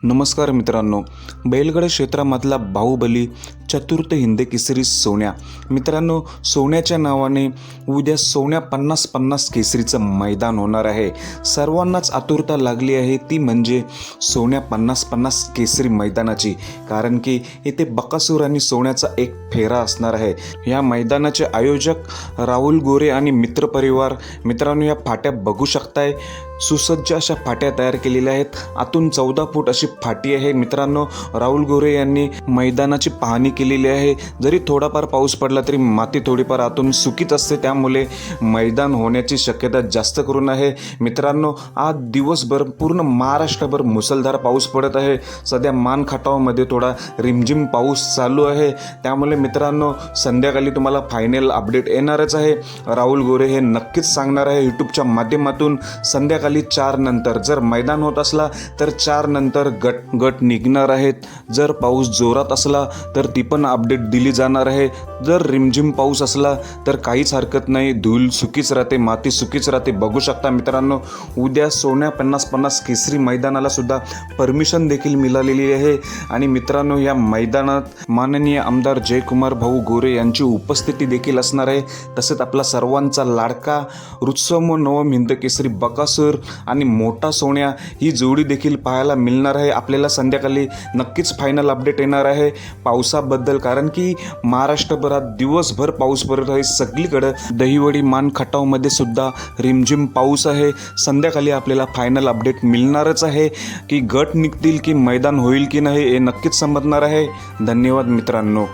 नमस्कार मित्रांनो बैलगड क्षेत्रामधला बाहुबली चतुर्थ हिंद केसरी सोन्या. मित्रांनो सोन्याच्या नावाने उद्या सोन्या पन्नास पन्नास केसरीचं मैदान होणार आहे. सर्वांनाच आतुरता लागली आहे ती म्हणजे सोन्या पन्नास पन्नास केसरी मैदानाची. कारण की येथे बकासूर आणि सोन्याचा एक फेरा असणार आहे. या मैदानाचे आयोजक राहुल गोरे आणि मित्रपरिवार मित्रांनो या फाट्या बघू शकताय. सुसज्ज अशा फाट्या तयार केलेल्या आहेत. आतून चौदा फूट अशी फाटी आहे. मित्रांनो राहुल गोरे यांनी मैदानाची पाहणी केलेली आहे. जरी थोडाफार पाऊस पडला तरी माती थोडीफार आतून सुकीच असते. त्यामुळे मैदान होण्याची शक्यता जास्त करून आहे. मित्रांनो आज दिवसभर पूर्ण महाराष्ट्रभर मुसळधार पाऊस पडत आहे. सध्या मानखटावमध्ये थोडा रिमझिम पाऊस चालू आहे. त्यामुळे मित्रांनो संध्याकाळी तुम्हाला फायनल अपडेट येणारच आहे. राहुल गोरे हे नक्कीच सांगणार आहे यूट्यूबच्या माध्यमातून संध्याकाळी चार नंतर. जर मैदान होत असला तर चार नंतर गट गट निघणार आहेत. जर पाऊस जोरात असला तर ती पण अपडेट दिली जाणार आहे. जर रिमझिम पाऊस असला तर काहीच हरकत नाही. धूल सुकीच राहते माती सुकीच राहते. बघू शकता मित्रांनो उद्या सोन्या पन्नास पन्नास केसरी मैदानाला सुद्धा परमिशन देखील मिळालेली आहे. आणि मित्रांनो या मैदानात माननीय आमदार जयकुमार भाऊ गोरे यांची उपस्थिती देखील असणार आहे. तसेच आपला सर्वांचा लाडका रुत्सम नवम हिंद केसरी बकासूर आणि मोठा सोन्या ही जोडी देखील पाहायला मिळणार आहे. आपल्याला संध्याकाळी नक्कीच फायनल अपडेट येणार आहे. पावसाबद्दल कारण की महाराष्ट्रभरात दिवसभर पाऊस पडत आहे. सगळीकडं दहिवडी मान खटावमध्ये सुद्धा रिमझिम पाऊस आहे. संध्याकाळी आपल्याला फायनल अपडेट मिळणारच आहे. की गट निघतील की मैदान होईल की नाही हे नक्कीच समजणार आहे. धन्यवाद मित्रांनो.